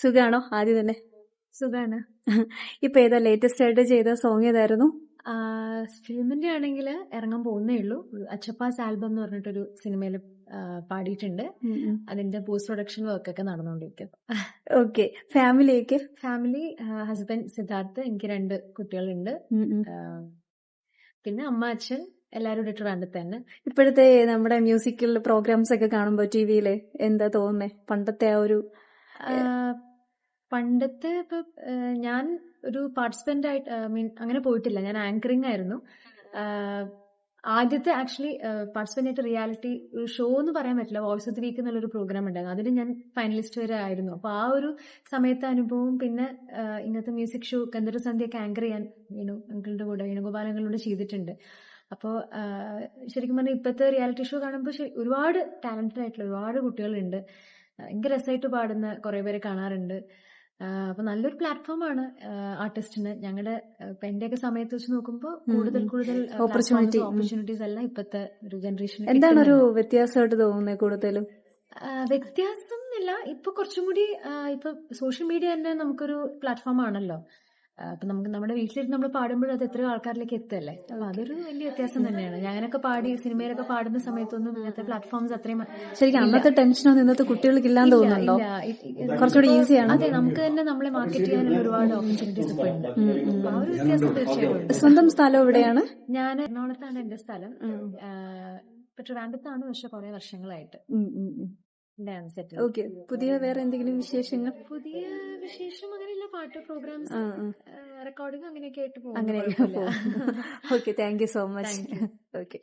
സുഖാണോ? ആദ്യം തന്നെ. സുഖാണ്. ഇപ്പൊ ഏതാ ലേറ്റസ്റ്റ് ആയിട്ട് ചെയ്ത സോങ് ഏതായിരുന്നു? ഫിലിമിന്റെ ആണെങ്കിൽ ഇറങ്ങാൻ പോകുന്നേ ഉള്ളൂ. അച്ചപ്പാസ് ആൽബം എന്ന് പറഞ്ഞിട്ടൊരു സിനിമയിൽ പാടിയിട്ടുണ്ട്. അതിന്റെ പോസ്റ്റ് പ്രൊഡക്ഷൻ വർക്ക് ഒക്കെ നടന്നുകൊണ്ടിരിക്കുന്നു. ഓക്കെ ഫാമിലിയൊക്കെ ഫാമിലി ഹസ്ബൻഡ് സിദ്ധാർത്ഥ് എനിക്ക് രണ്ട് കുട്ടികളുണ്ട്. പിന്നെ അമ്മ അച്ഛൻ എല്ലാരും ഇട്ടിട്ടുണ്ട് തന്നെ. ഇപ്പോഴത്തെ നമ്മുടെ മ്യൂസിക്കൽ പ്രോഗ്രാംസ് ഒക്കെ കാണുമ്പോ ടിവിയിൽ എന്താ തോന്നുന്നേ? പണ്ടത്തെ ആ ഒരു പണ്ടത്തെ ഇപ്പൊ ഞാൻ ഒരു പാർട്ടിസിപ്പന്റ് ആയിട്ട് മീൻ അങ്ങനെ പോയിട്ടില്ല. ഞാൻ ആങ്കറിംഗ് ആയിരുന്നു. ആദ്യത്തെ ആക്ച്വലി പാർട്ടിസിപ്പന്റ് ആയിട്ട് റിയാലിറ്റി ഷോ എന്ന് പറയാൻ പറ്റില്ല. വോയിസ് ഓഫ് ദി വീക്ക് എന്നുള്ളൊരു പ്രോഗ്രാം ഉണ്ടായിരുന്നു. അതിൽ ഞാൻ ഫൈനലിസ്റ്റ് വരെ ആയിരുന്നു. അപ്പൊ ആ ഒരു സമയത്തെ അനുഭവം പിന്നെ ഇങ്ങനത്തെ മ്യൂസിക് ഷോ ഗന്ധർവ സന്ധ്യയൊക്കെ ആങ്കർ ചെയ്യാൻ വീണു അങ്കിളുടെ കൂടെ വേണുഗോപാലങ്ങളുടെ ചെയ്തിട്ടുണ്ട്. അപ്പോൾ ശരിക്കും പറഞ്ഞാൽ ഇപ്പോഴത്തെ റിയാലിറ്റി ഷോ കാണുമ്പോൾ ഒരുപാട് ടാലന്റഡ് ആയിട്ടുള്ള ഒരുപാട് കുട്ടികളുണ്ട്. ഭയങ്കര രസമായിട്ട് പാടുന്ന കുറെ പേരെ കാണാറുണ്ട്. അപ്പൊ നല്ലൊരു പ്ലാറ്റ്ഫോം ആണ് ആർട്ടിസ്റ്റിന്. ഞങ്ങളുടെ ഇപ്പൊ എന്റെയൊക്കെ സമയത്ത് വെച്ച് നോക്കുമ്പോൾ കൂടുതൽ കൂടുതൽ ഓപ്പർച്യൂണിറ്റി. ഓപ്പർച്യൂണിറ്റീസ് എല്ലാം ഇപ്പത്തെ ഒരു ജനറേഷൻ എന്താണ് ഒരു വ്യത്യാസമായിട്ട് തോന്നുന്നത് കൂടുതലും? വ്യത്യാസം ഇല്ല ഇപ്പൊ കുറച്ചും കൂടി ഇപ്പൊ സോഷ്യൽ മീഡിയ തന്നെ നമുക്കൊരു പ്ലാറ്റ്ഫോം ആണല്ലോ. അപ്പൊ നമുക്ക് നമ്മുടെ വീട്ടിലിരുന്ന് നമ്മൾ പാടുമ്പോഴും അത് എത്ര ആൾക്കാരിലേക്ക് എത്തല്ലേ അപ്പൊ അതൊരു വലിയ വ്യത്യാസം തന്നെയാണ്. ഞാനൊക്കെ പാടി സിനിമയിലൊക്കെ പാടുന്ന സമയത്തൊന്നും ഇങ്ങനത്തെ പ്ലാറ്റ്ഫോംസ് അത്രയും ശരിക്കും അന്നത്തെ ടെൻഷനൊന്നും ഇന്നത്തെ കുട്ടികൾക്ക് ഇല്ലാന്ന് തോന്നുന്നുണ്ടോ? കുറച്ചുകൂടി ഈസിയാണ് അതെ നമുക്ക് തന്നെ നമ്മളെ മാർക്കറ്റ് ചെയ്യാനുള്ള ഒരുപാട് ഓപ്പർച്യൂണിറ്റീസ് ഇപ്പൊ ഉണ്ട് അപ്പൊ ആ ഒരു വ്യത്യാസം തീർച്ചയായും സ്വന്തം സ്ഥലം എവിടെയാണ്? ഞാൻ എറണാകുളത്താണ് എന്റെ സ്ഥലം. ട്രിവാൻഡ്രത്താണ് പക്ഷെ കുറെ വർഷങ്ങളായിട്ട്. ഓക്കെ പുതിയ വേറെ എന്തെങ്കിലും വിശേഷങ്ങൾ? പുതിയ വിശേഷം അങ്ങനെയില്ല. പാട്ട് പ്രോഗ്രാംസ്. റെക്കോർഡിംഗ് അങ്ങനെയൊക്കെ ആയിട്ട് പോകും അങ്ങനെ. Okay thank you so much okay